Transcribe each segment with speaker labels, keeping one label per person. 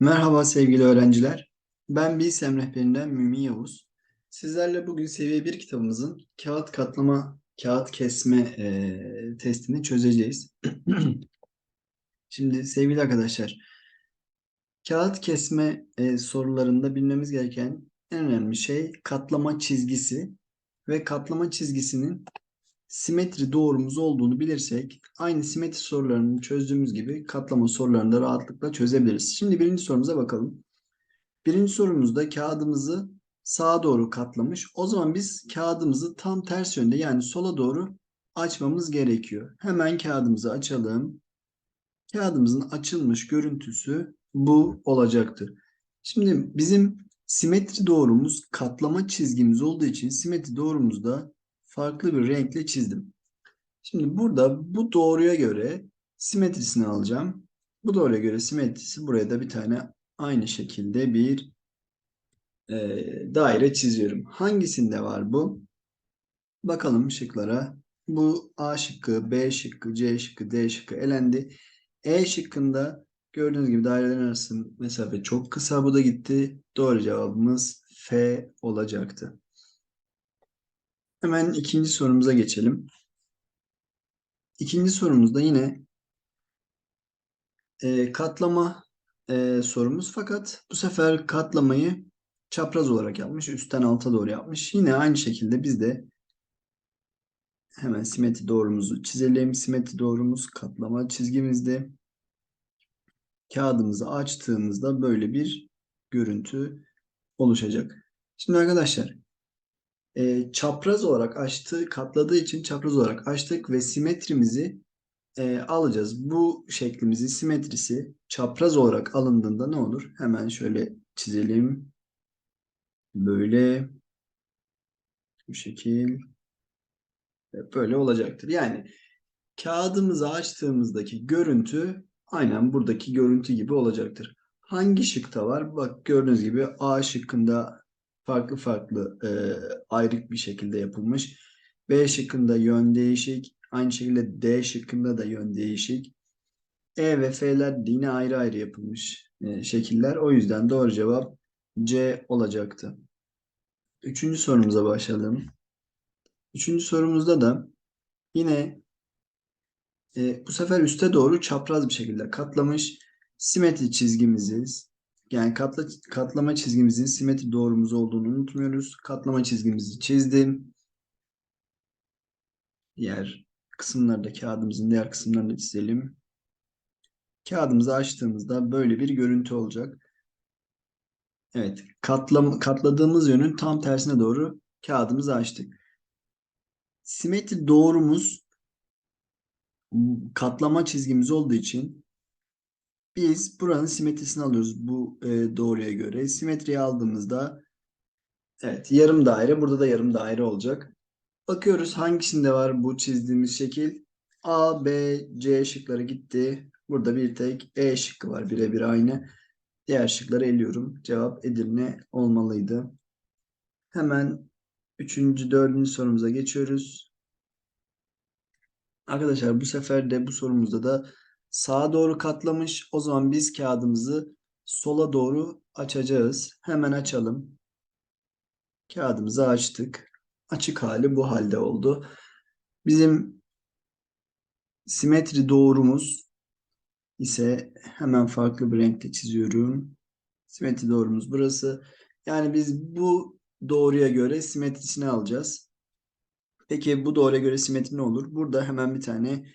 Speaker 1: Merhaba sevgili öğrenciler. Ben Bilsem rehberinden Mümin Yavuz. Sizlerle bugün seviye 1 kitabımızın kağıt katlama, kağıt kesme e, testini çözeceğiz. Şimdi sevgili arkadaşlar, kağıt kesme e, sorularında bilmemiz gereken en önemli şey katlama çizgisi ve katlama çizgisinin simetri doğrumuz olduğunu bilirsek aynı simetri sorularını çözdüğümüz gibi katlama sorularını da rahatlıkla çözebiliriz. Şimdi birinci sorumuza bakalım. Birinci sorumuzda kağıdımızı sağa doğru katlamış. O zaman biz kağıdımızı tam ters yönde yani sola doğru açmamız gerekiyor. Hemen kağıdımızı açalım. Kağıdımızın açılmış görüntüsü bu olacaktır. Şimdi bizim simetri doğrumuz katlama çizgimiz olduğu için simetri doğrumuzda farklı bir renkle çizdim. Şimdi burada bu doğruya göre simetrisini alacağım. Bu doğruya göre simetrisi buraya da bir tane aynı şekilde bir e, daire çiziyorum. Hangisinde var bu? Bakalım şıklara. Bu A şıkkı, B şıkkı, C şıkkı, D şıkkı elendi. E şıkkında gördüğünüz gibi dairelerin arası mesafe çok kısa. Bu da gitti. Doğru cevabımız F olacaktı. Hemen ikinci sorumuza geçelim. İkinci sorumuzda yine e, katlama e, sorumuz fakat bu sefer katlamayı çapraz olarak yapmış. Üstten alta doğru yapmış. Yine aynı şekilde biz de hemen simetri doğrumuzu çizelim. Simetri doğrumuz katlama çizgimizde. Kağıdımızı açtığımızda böyle bir görüntü oluşacak. Şimdi arkadaşlar e, çapraz olarak açtığı, katladığı için çapraz olarak açtık ve simetrimizi e, alacağız. Bu şeklimizin simetrisi çapraz olarak alındığında ne olur? Hemen şöyle çizelim. Böyle bu şekil böyle olacaktır. Yani kağıdımızı açtığımızdaki görüntü aynen buradaki görüntü gibi olacaktır. Hangi şıkta var? Bak gördüğünüz gibi A şıkkında farklı farklı e, ayrık bir şekilde yapılmış. B şıkkında yön değişik. Aynı şekilde D şıkkında da yön değişik. E ve F'ler yine ayrı ayrı yapılmış e, şekiller. O yüzden doğru cevap C olacaktı. Üçüncü sorumuza başlayalım. Üçüncü sorumuzda da yine e, bu sefer üste doğru çapraz bir şekilde katlamış simetri çizgimizi yani katla, katlama çizgimizin simetri doğrumuz olduğunu unutmuyoruz. Katlama çizgimizi çizdim. Diğer kısımlarda kağıdımızın diğer kısımlarını çizelim. Kağıdımızı açtığımızda böyle bir görüntü olacak. Evet, katlam, katladığımız yönün tam tersine doğru kağıdımızı açtık. Simetri doğrumuz katlama çizgimiz olduğu için biz buranın simetrisini alıyoruz bu e, doğruya göre. Simetriyi aldığımızda evet yarım daire burada da yarım daire olacak. Bakıyoruz hangisinde var bu çizdiğimiz şekil. A, B, C şıkları gitti. Burada bir tek E şıkkı var birebir aynı. Diğer şıkları eliyorum. Cevap Edirne olmalıydı. Hemen üçüncü, dördüncü sorumuza geçiyoruz. Arkadaşlar bu sefer de bu sorumuzda da sağa doğru katlamış. O zaman biz kağıdımızı sola doğru açacağız. Hemen açalım. Kağıdımızı açtık. Açık hali bu halde oldu. Bizim simetri doğrumuz ise hemen farklı bir renkte çiziyorum. Simetri doğrumuz burası. Yani biz bu doğruya göre simetrisini alacağız. Peki bu doğruya göre simetri ne olur? Burada hemen bir tane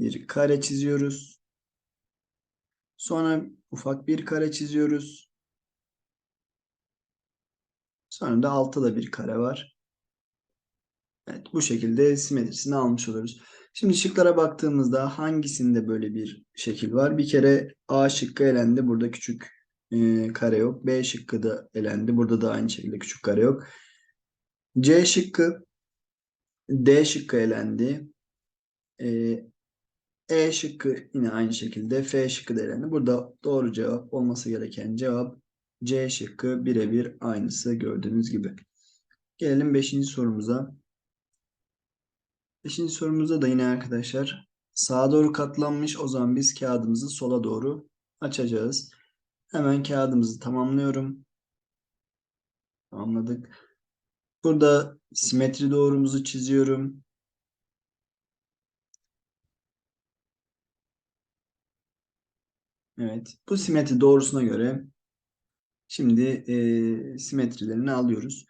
Speaker 1: bir kare çiziyoruz. Sonra ufak bir kare çiziyoruz. Sonra da altta da bir kare var. Evet bu şekilde simetrisini almış oluruz. Şimdi şıklara baktığımızda hangisinde böyle bir şekil var? Bir kere A şıkkı elendi. Burada küçük e, kare yok. B şıkkı da elendi. Burada da aynı şekilde küçük kare yok. C şıkkı D şıkkı elendi. E, e şıkkı yine aynı şekilde. F şıkkı elendi. Burada doğru cevap olması gereken cevap C şıkkı birebir aynısı gördüğünüz gibi. Gelelim 5. sorumuza. Beşinci sorumuzda da yine arkadaşlar sağa doğru katlanmış. O zaman biz kağıdımızı sola doğru açacağız. Hemen kağıdımızı tamamlıyorum. Tamamladık. Burada simetri doğrumuzu çiziyorum. Evet. Bu simetri doğrusuna göre şimdi e, simetrilerini alıyoruz.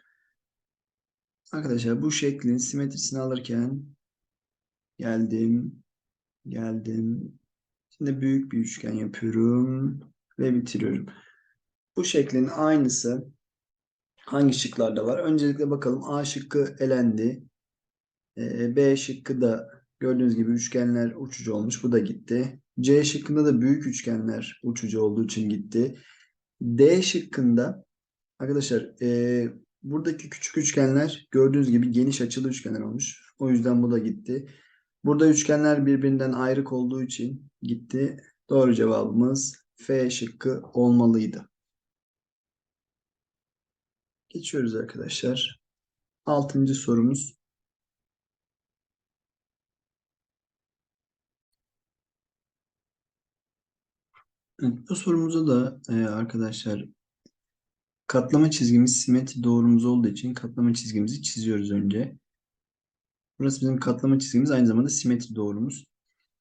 Speaker 1: Arkadaşlar bu şeklin simetrisini alırken geldim, geldim. Şimdi büyük bir üçgen yapıyorum ve bitiriyorum. Bu şeklin aynısı hangi şıklarda var? Öncelikle bakalım A şıkkı elendi. E, B şıkkı da gördüğünüz gibi üçgenler uçucu olmuş. Bu da gitti. C şıkkında da büyük üçgenler uçucu olduğu için gitti. D şıkkında arkadaşlar e, buradaki küçük üçgenler gördüğünüz gibi geniş açılı üçgenler olmuş. O yüzden bu da gitti. Burada üçgenler birbirinden ayrık olduğu için gitti. Doğru cevabımız F şıkkı olmalıydı. Geçiyoruz arkadaşlar. Altıncı sorumuz. Bu sorumuzda da e, arkadaşlar katlama çizgimiz simetri doğrumuz olduğu için katlama çizgimizi çiziyoruz önce. Burası bizim katlama çizgimiz aynı zamanda simetri doğrumuz.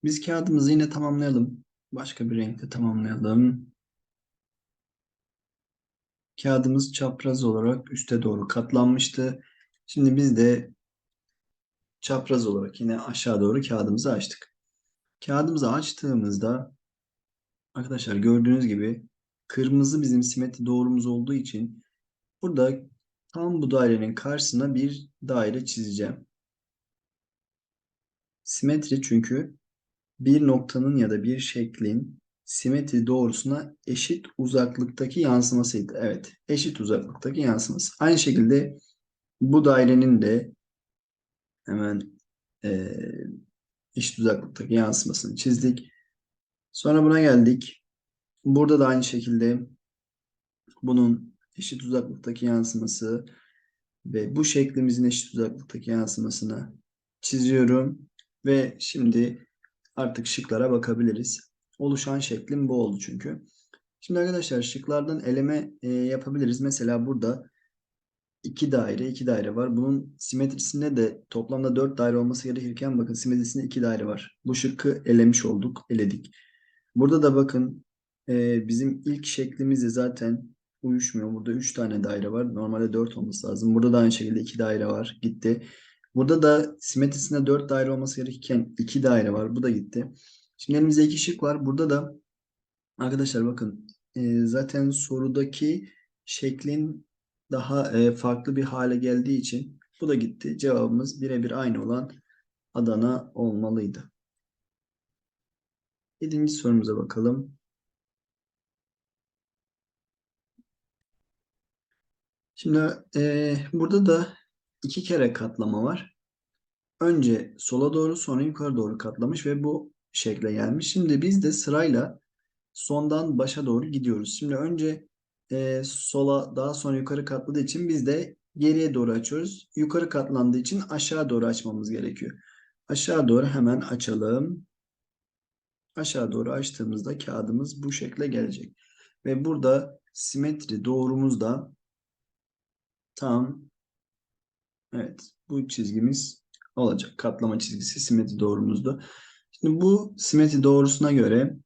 Speaker 1: Biz kağıdımızı yine tamamlayalım. Başka bir renkte tamamlayalım. Kağıdımız çapraz olarak üste doğru katlanmıştı. Şimdi biz de çapraz olarak yine aşağı doğru kağıdımızı açtık. Kağıdımızı açtığımızda arkadaşlar gördüğünüz gibi kırmızı bizim simetri doğrumuz olduğu için burada tam bu dairenin karşısına bir daire çizeceğim. Simetri çünkü bir noktanın ya da bir şeklin simetri doğrusuna eşit uzaklıktaki yansımasıydı. Evet, eşit uzaklıktaki yansıması. Aynı şekilde bu dairenin de hemen e, eşit uzaklıktaki yansımasını çizdik. Sonra buna geldik. Burada da aynı şekilde bunun eşit uzaklıktaki yansıması ve bu şeklimizin eşit uzaklıktaki yansımasını çiziyorum. Ve şimdi artık şıklara bakabiliriz. Oluşan şeklim bu oldu çünkü. Şimdi arkadaşlar şıklardan eleme e, yapabiliriz. Mesela burada iki daire, iki daire var. Bunun simetrisinde de toplamda dört daire olması gerekirken bakın simetrisinde iki daire var. Bu şıkkı elemiş olduk, eledik. Burada da bakın e, bizim ilk şeklimizle zaten uyuşmuyor. Burada üç tane daire var. Normalde dört olması lazım. Burada da aynı şekilde iki daire var. Gitti. Burada da simetrisinde 4 daire olması gerekirken 2 daire var. Bu da gitti. Şimdi elimizde iki şık var. Burada da arkadaşlar bakın e, zaten sorudaki şeklin daha e, farklı bir hale geldiği için bu da gitti. Cevabımız birebir aynı olan Adana olmalıydı. Yedinci sorumuza bakalım. Şimdi e, burada da iki kere katlama var. Önce sola doğru sonra yukarı doğru katlamış ve bu şekle gelmiş. Şimdi biz de sırayla sondan başa doğru gidiyoruz. Şimdi önce e, sola daha sonra yukarı katladığı için biz de geriye doğru açıyoruz. Yukarı katlandığı için aşağı doğru açmamız gerekiyor. Aşağı doğru hemen açalım. Aşağı doğru açtığımızda kağıdımız bu şekle gelecek. Ve burada simetri doğrumuz da tam evet bu çizgimiz olacak. Katlama çizgisi simetri doğrumuzdu. Şimdi bu simetri doğrusuna göre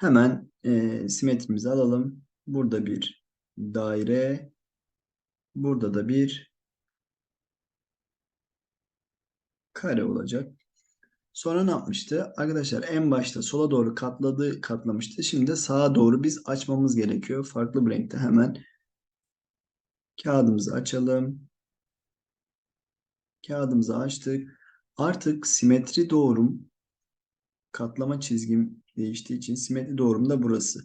Speaker 1: hemen e, simetrimizi alalım. Burada bir daire, burada da bir kare olacak. Sonra ne yapmıştı? Arkadaşlar en başta sola doğru katladı, katlamıştı. Şimdi sağa doğru biz açmamız gerekiyor. Farklı bir renkte hemen kağıdımızı açalım. Kağıdımızı açtık. Artık simetri doğrum katlama çizgim değiştiği için simetri doğrum da burası.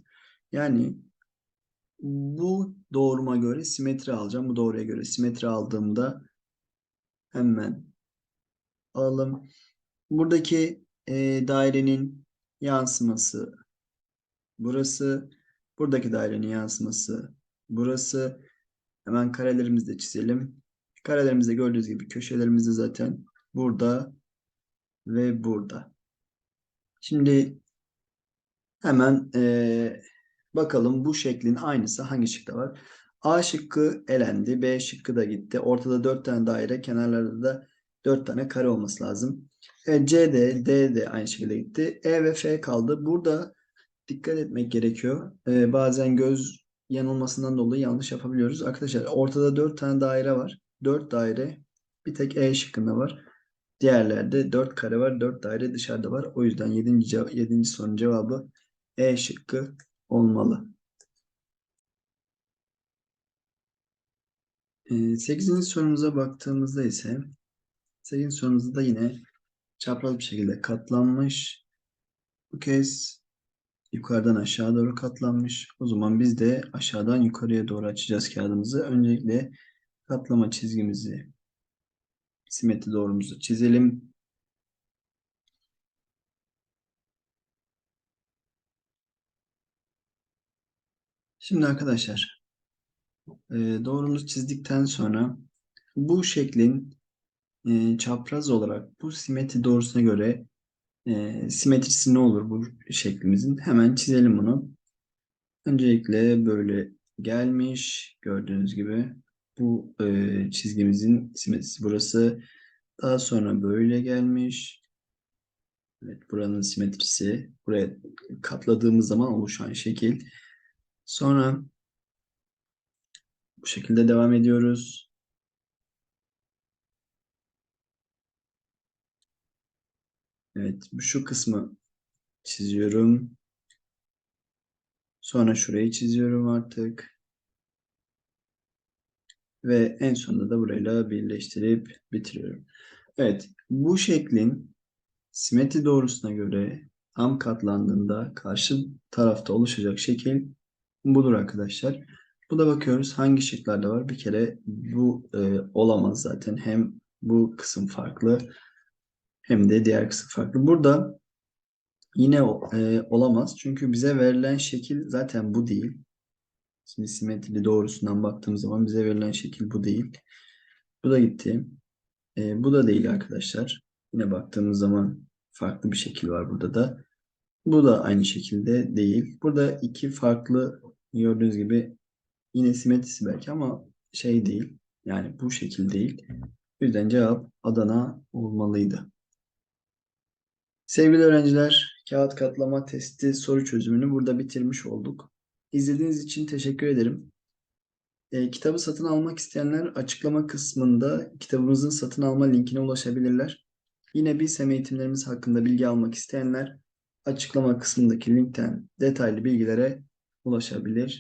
Speaker 1: Yani bu doğruma göre simetri alacağım. Bu doğruya göre simetri aldığımda hemen alalım. Buradaki e, dairenin yansıması burası. Buradaki dairenin yansıması burası. Hemen karelerimizi de çizelim. Karelerimizde gördüğünüz gibi köşelerimiz de zaten burada ve burada. Şimdi hemen e, Bakalım bu şeklin aynısı hangi şıkta var? A şıkkı elendi. B şıkkı da gitti. Ortada 4 tane daire. Kenarlarda da 4 tane kare olması lazım. Evet, C de D de aynı şekilde gitti. E ve F kaldı. Burada dikkat etmek gerekiyor. Ee, bazen göz yanılmasından dolayı yanlış yapabiliyoruz. Arkadaşlar ortada 4 tane daire var. 4 daire bir tek E şıkkında var. Diğerlerde 4 kare var. 4 daire dışarıda var. O yüzden 7. cev 7. sorunun cevabı E şıkkı olmalı. 8. sorumuza baktığımızda ise 8. sorumuzda da yine çapraz bir şekilde katlanmış. Bu kez yukarıdan aşağı doğru katlanmış. O zaman biz de aşağıdan yukarıya doğru açacağız kağıdımızı. Öncelikle katlama çizgimizi simetri doğrumuzu çizelim. Şimdi arkadaşlar e, doğrumuzu çizdikten sonra bu şeklin e, çapraz olarak bu simetri doğrusuna göre e, simetrisi ne olur bu şeklimizin? Hemen çizelim bunu. Öncelikle böyle gelmiş gördüğünüz gibi bu e, çizgimizin simetrisi burası. Daha sonra böyle gelmiş. Evet buranın simetrisi buraya katladığımız zaman oluşan şekil. Sonra bu şekilde devam ediyoruz. Evet şu kısmı çiziyorum. Sonra şurayı çiziyorum artık. Ve en sonunda da burayla birleştirip bitiriyorum. Evet bu şeklin simetri doğrusuna göre tam katlandığında karşı tarafta oluşacak şekil budur arkadaşlar. Bu da bakıyoruz hangi şıklarda var. Bir kere bu e, olamaz zaten. Hem bu kısım farklı hem de diğer kısım farklı. Burada yine e, olamaz. Çünkü bize verilen şekil zaten bu değil. Şimdi simetri doğrusundan baktığımız zaman bize verilen şekil bu değil. Bu da gitti. E, bu da değil arkadaşlar. Yine baktığımız zaman farklı bir şekil var burada da. Bu da aynı şekilde değil. Burada iki farklı gördüğünüz gibi yine simetrisi belki ama şey değil. Yani bu şekil değil. O yüzden cevap Adana olmalıydı. Sevgili öğrenciler, kağıt katlama testi soru çözümünü burada bitirmiş olduk. İzlediğiniz için teşekkür ederim. E, kitabı satın almak isteyenler açıklama kısmında kitabımızın satın alma linkine ulaşabilirler. Yine BİSEM eğitimlerimiz hakkında bilgi almak isteyenler açıklama kısmındaki linkten detaylı bilgilere ulaşabilir.